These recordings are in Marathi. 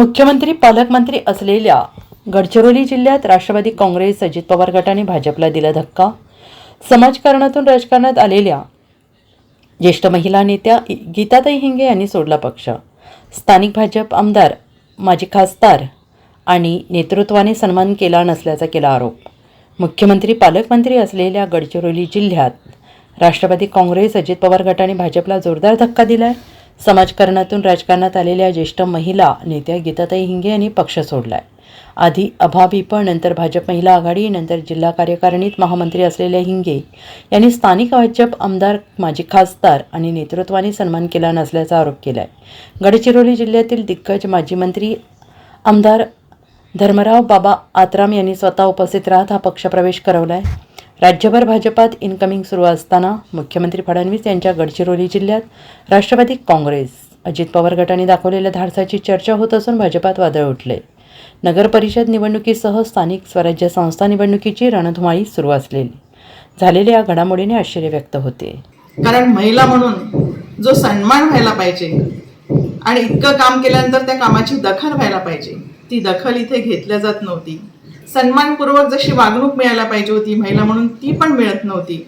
मुख्यमंत्री पालकमंत्री असलेल्या गडचिरोली जिल्ह्यात राष्ट्रवादी काँग्रेस अजित पवार गटाने भाजपला दिला धक्का. समाजकारणातून राजकारणात आलेल्या ज्येष्ठ महिला नेत्या गीताताई हिंगे यांनी सोडला पक्ष. स्थानिक भाजप आमदार माजी खासदार आणि नेतृत्वाने सन्मान केला नसल्याचा केला आरोप. मुख्यमंत्री पालकमंत्री असलेल्या गडचिरोली जिल्ह्यात राष्ट्रवादी काँग्रेस अजित पवार गटाने भाजपला जोरदार धक्का दिलाय. समाजकारणातून राजकारणात आलेल्या ज्येष्ठ महिला नेत्या गीताताई हिंगे यांनी पक्ष सोडलाय. आधी अभाविप नंतर भाजप महिला आघाडी नंतर जिल्हा कार्यकारिणीत महामंत्री असलेल्या हिंगे यांनी स्थानिक भाजप आमदार माजी खासदार आणि नेतृत्वाने सन्मान केला नसल्याचा आरोप केला आहे गडचिरोली जिल्ह्यातील दिग्गज माजी मंत्री आमदार धर्मराव बाबा आत्राम यांनी स्वतः उपस्थित राहत हा पक्षप्रवेश आहे राज्यभर भाजपात इनकमिंग सुरू असताना मुख्यमंत्री फडणवीस यांच्या गडचिरोली जिल्ह्यात राष्ट्रवादी काँग्रेस अजित पवार गटाने दाखवलेल्या धाडसाची चर्चा होत असून भाजपात वादळ उठले. नगर परिषद निवडणुकीसह स्थानिक स्वराज्य संस्था निवडणुकीची रणधुमाळी सुरू असलेली. झालेल्या या घडामोडीने आश्चर्य व्यक्त होते. कारण महिला म्हणून जो सन्मान व्हायला पाहिजे आणि इतकं काम केल्यानंतर त्या कामाची दखल व्हायला पाहिजे ती दखल इथे घेतल्या जात नव्हती. सन्मानपूर्वक जशी वागणूक मिळायला पाहिजे होती महिला म्हणून ती पण मिळत नव्हती.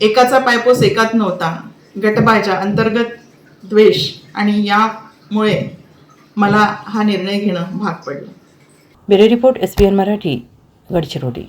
एकाचा पायपोस एकात नव्हता. गटबाजा अंतर्गत द्वेष आणि यामुळे मला हा निर्णय घेणं भाग पडलं. Bureau report S P N Marathi Gadchiroli.